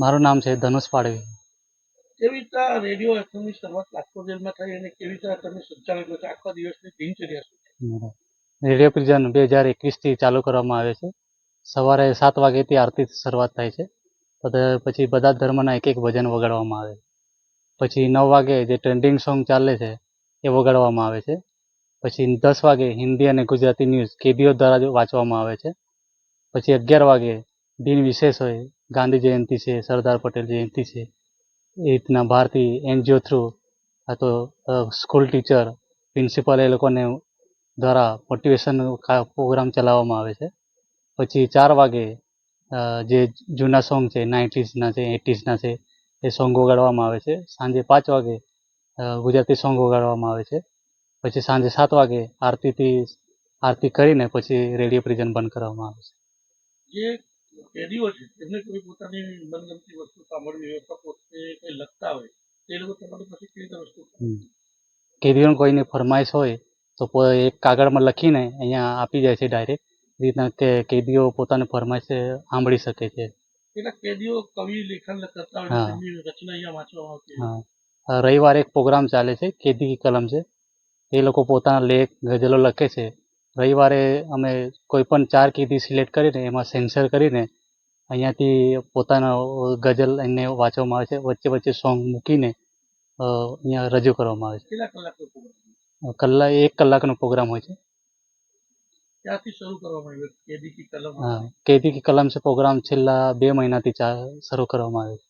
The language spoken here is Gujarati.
મારું નામ છે ધનુષ પાડવી. કેવી રીતે રેડિયો એફએમની શરૂઆત લાખો જેલમાં થઈ અને કેવી રીતે તમે સંચાલન કરો છો? આખા દિવસની દિનચર્યા શું રેડિયો પ્રિઝન બે હજાર એકવીસથી ચાલુ કરવામાં આવે છે. સવારે સાત વાગ્યાથી આરતી શરૂઆત થાય છે. પછી બધા જ ધર્મના એક એક ભજન વગાડવામાં આવે પછી નવ વાગે જે ટ્રેન્ડિંગ સોંગ ચાલે છે એ વગાડવામાં આવે છે. પછી દસ વાગે હિન્દી અને ગુજરાતી ન્યૂઝ કેબીઓ દ્વારા વાંચવામાં આવે છે. પછી અગિયાર વાગે દિન વિશેષ હોય ગાંધી જયંતિ છે, સરદાર પટેલ જયંતિ છે, એ રીતના બહારથી એનજીઓ થ્રુ આ તો સ્કૂલ ટીચર પ્રિન્સિપલ એ લોકોને દ્વારા મોટિવેશન પ્રોગ્રામ ચલાવવામાં આવે છે. પછી ચાર વાગે જે જૂના સોંગ છે નાઇન્ટીઝના છે એટીઝના છે, એ સોંગ વગાડવામાં આવે છે. સાંજે પાંચ વાગે ગુજરાતી સોંગ વગાડવામાં આવે છે. પછી સાંજે સાત વાગે આરતીથી, આરતી કરીને પછી રેડિયો પ્રિઝન બંધ કરવામાં આવે છે. જે કેદીઓ છે એમને કોઈ પોતાની મનગમતી વસ્તુ સાંભળવી હોય અથવા પોતે કંઈ લખતા હોય તે લોકો તમારી પાસે કેવી રીતે વસ્તુ કેદીઓને કોઈની ફરમાઈશ હોય તો એક કાગળમાં લખીને અહીંયા આપી જાય છે ડાયરેક્ટ રીતના કે કેદીઓ પોતાને ફરમાઈશ સાંભળી શકે છે. કેટલાક કેદીઓ કવિ લેખન કરતા હોય. રચના અહીંયા વાંચવામાં આવતી હોય. રવિવારે એક પ્રોગ્રામ ચાલે છે કેદી કી કલમ છે. એ લોકો પોતાના લેખ ગઝલો લખે છે. રવિવારે અમે કોઈ પણ ચાર કીધી સિલેક્ટ કરીને એમાં સેન્સર કરીને અહીંયાથી પોતાના ગઝલ એને વાંચવામાં આવે છે વચ્ચે વચ્ચે સોંગ મૂકીને અહીંયા રજૂ કરવામાં આવે છે. કલાક એક કલાકનો પ્રોગ્રામ હોય છે. ત્યાંથી શરૂ કરવામાં આવ્યો? કેદી કી કલમ હા કેદી કી કલમ છે પ્રોગ્રામ છેલ્લા બે મહિનાથી શરૂ કરવામાં આવે છે.